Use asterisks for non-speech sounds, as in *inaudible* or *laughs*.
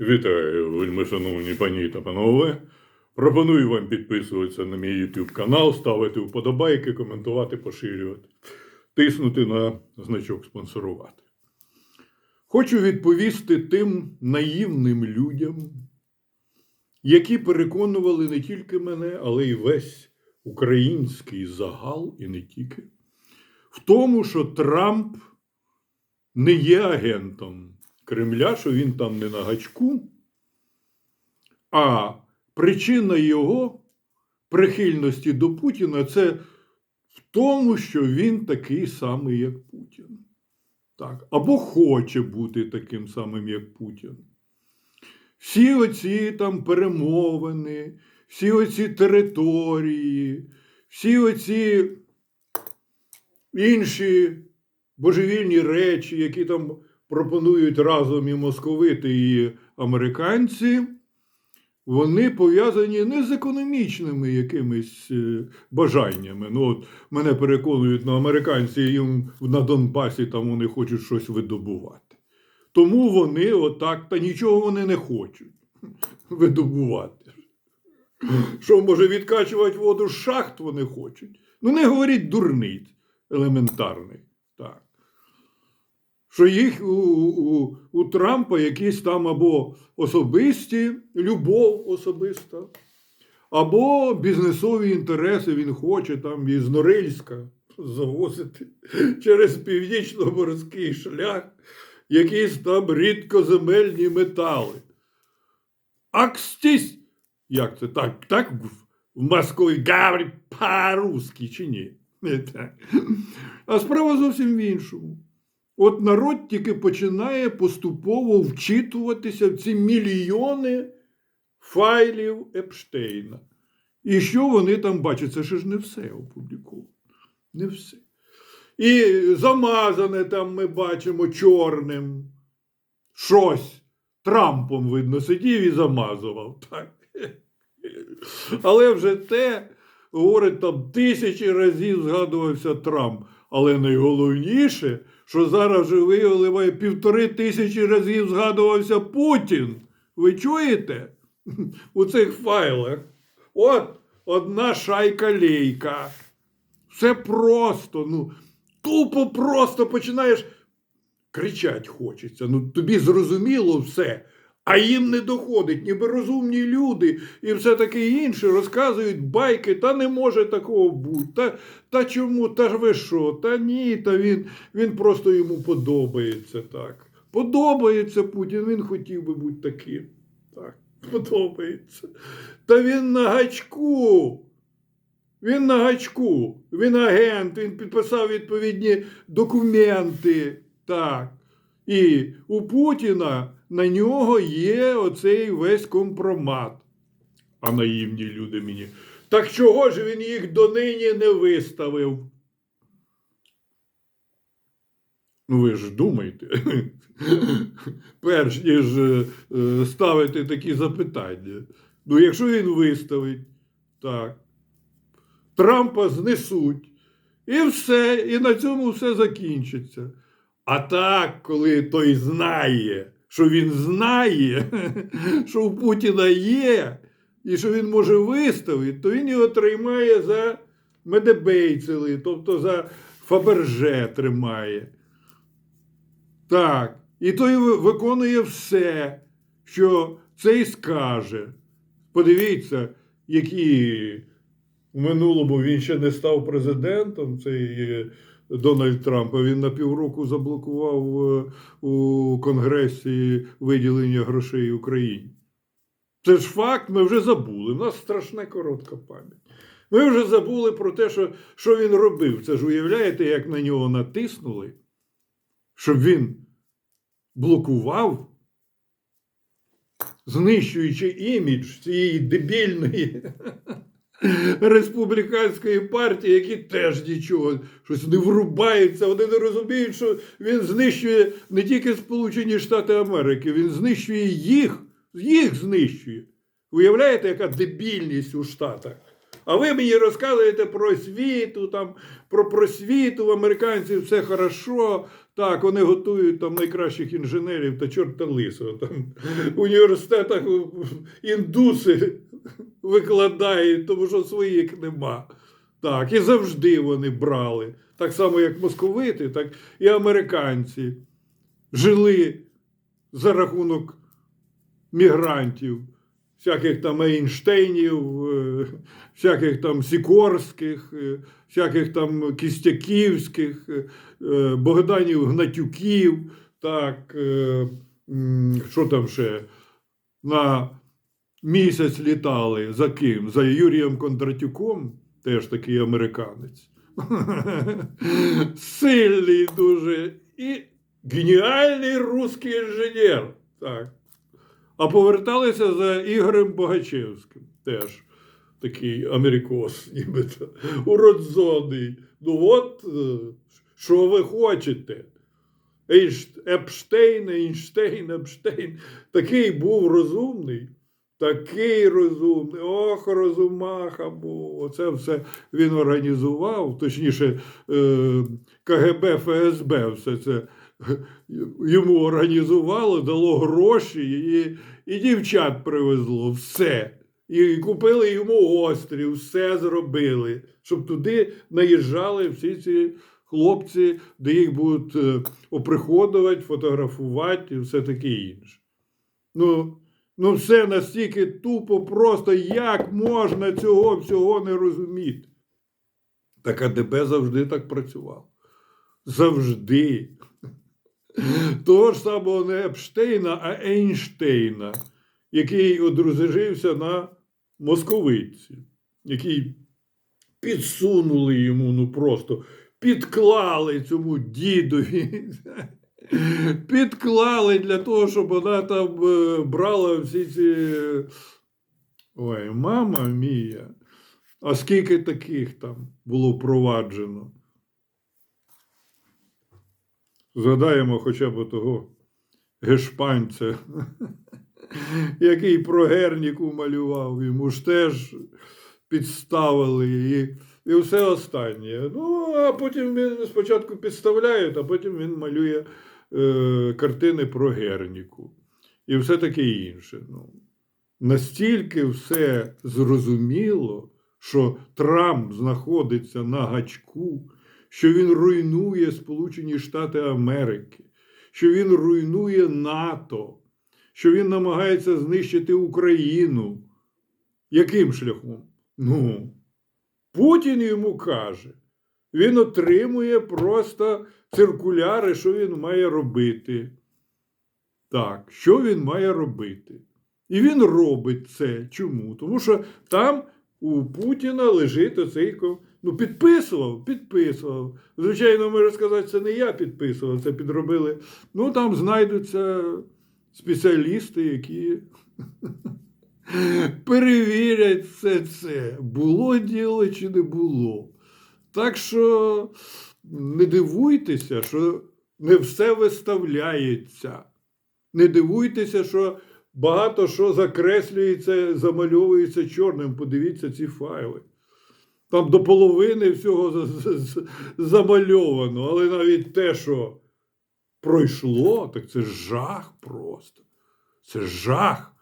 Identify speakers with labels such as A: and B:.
A: Вітаю, вельми шановні пані та панове. Пропоную вам підписуватися на мій YouTube канал, ставити вподобайки, коментувати, поширювати, тиснути на значок спонсорувати. Хочу відповісти тим наївним людям, які переконували не тільки мене, але й весь український загал, і не тільки, в тому, що Трамп не є агентом Кремля, що він там не на гачку, а причина його прихильності до Путіна це в тому, що він такий самий, як Путін. Так. Або хоче бути таким самим, як Путін. Всі оці там перемовини, всі оці території, всі оці інші божевільні речі, які там пропонують разом і московити, і американці, вони пов'язані не з економічними якимись е, бажаннями. Ну, от мене переконують, ну, американці їм на Донбасі там вони хочуть щось видобувати. Тому вони отак, та нічого вони не хочуть видобувати. Що, може, відкачувати воду з шахт вони хочуть? Ну, не говоріть дурниць елементарних. Так. Що їх у, у, у Трампа якісь там або особисті, любов особиста, або бізнесові інтереси він хоче там із Норильська завозити *laughs* через північно-морський шлях якісь там рідкоземельні метали. Акстісь! Як це так? Так в Москві говорить по-русски чи ні? *laughs* А справа зовсім в іншому. От народ тільки починає поступово вчитуватися в ці мільйони файлів Епштейна. І що вони там бачать? Це ж не все опубліковано. Не все. І замазане там ми бачимо чорним. Щось Трампом, видно, сидів і замазував. Так. Але вже те, говорить, там тисячі разів згадувався Трамп. Але найголовніше, що зараз вже виявили, півтори тисячі разів згадувався Путін. Ви чуєте? *laughs* У цих файлах. От одна шайка лейка. Все просто, ну, тупо просто починаєш кричать хочеться. Ну, тобі зрозуміло все. А їм не доходить, ніби розумні люди і все таке інше розказують байки, та не може такого бути. Та, та чому? Та ж ви що? Та ні, та він, він просто йому подобається так. Подобається Путін, він хотів би бути таким. Так, подобається. Та він на гачку. Він на гачку, він агент, він підписав відповідні документи. Так. І у Путіна на нього є оцей весь компромат. А наївні люди мені. Так чого ж він їх донині не виставив? Ну, ви ж думайте, *laughs* перш ніж е, е, ставити такі запитання. Ну, якщо він виставить, так, Трампа знесуть, і все, і на цьому все закінчиться. А так, коли той знає, що він знає, що у Путіна є, і що він може виставити, то він його тримає за медебейцели, тобто за Фаберже тримає. Так. І той виконує все, що цей скаже. Подивіться, які в минулому він ще не став президентом, цей Дональд Трамп, а він на півроку заблокував е, у Конгресі виділення грошей Україні. Це ж факт, ми вже забули. У нас страшна коротка пам'ять. Ми вже забули про те, що, що він робив. Це ж уявляєте, як на нього натиснули, щоб він блокував, знищуючи імідж цієї дебільної республіканської партії, які теж нічого, щось не врубаються, вони не розуміють, що він знищує не тільки Сполучені Штати Америки, він знищує їх, їх знищує. Уявляєте, яка дебільність у Штатах? А ви мені розказуєте про освіту, там, про просвіту в американців все хорошо, Так, вони готують там найкращих інженерів та чорта лисого. Там в університетах індуси викладають, тому що своїх нема. Так, і завжди вони брали. Так само, як московити, так і американці жили за рахунок мігрантів, всяких там Ейнштейнів, е, всяких там Сікорських, е, всяких там Кістяківських, е, Богданів Гнатюків, так, що там ще на місяць літали за ким? За Юрієм Кондратюком, теж такий американець. *laughs* Сильний дуже і геніальний русський інженер. Так. А поверталися за Ігорем Богачевським. Теж такий америкос, *laughs* нібито уродзоний. Ну от, е, що ви хочете? Епштейн, Ейнштейн, Епштейн. Такий був розумний. Такий розумний, ох, розумаха був. Оце все він організував, точніше, е, КГБ, ФСБ все це йому організувало, дало гроші і, і дівчат привезло. Все. І купили йому острів, все зробили, щоб туди наїжджали всі ці хлопці, де їх будуть е, оприходувати, фотографувати і все таке інше. Ну, ну все настільки тупо, просто як можна цього всього не розуміти. Так КДБ завжди так працював. Завжди. *gasps* Того ж самого не Епштейна, а Ейнштейна, який одружився на московитці, який підсунули йому, ну просто підклали цьому дідові. *laughs* Підклали для того, щоб вона там е, брала всі ці. Ой, мама мія. А скільки таких там було впроваджено? Згадаємо хоча б того гешпанця, *laughs* який про Герніку малював, йому ж теж підставили і, і все останнє. Ну, а потім він спочатку підставляють, а потім він малює е, картини про Герніку. І все таке інше. Ну, настільки все зрозуміло, що Трамп знаходиться на гачку, що він руйнує Сполучені Штати Америки, що він руйнує НАТО, що він намагається знищити Україну. Яким шляхом? Ну, Путін йому каже, він отримує просто циркуляри, що він має робити. Так, що він має робити? І він робить це. Чому? Тому що там у Путіна лежить оцей ну, підписував, підписував. Звичайно, можна сказати, це не я підписував, це підробили. Ну, там знайдуться спеціалісти, які *laughs* перевірять все це, було діло чи не було. Так що не дивуйтеся, що не все виставляється. Не дивуйтеся, що багато що закреслюється, замальовується чорним. Подивіться ці файли. Там до половини всього замальовано, але навіть те, що пройшло, так це жах просто. Це жах.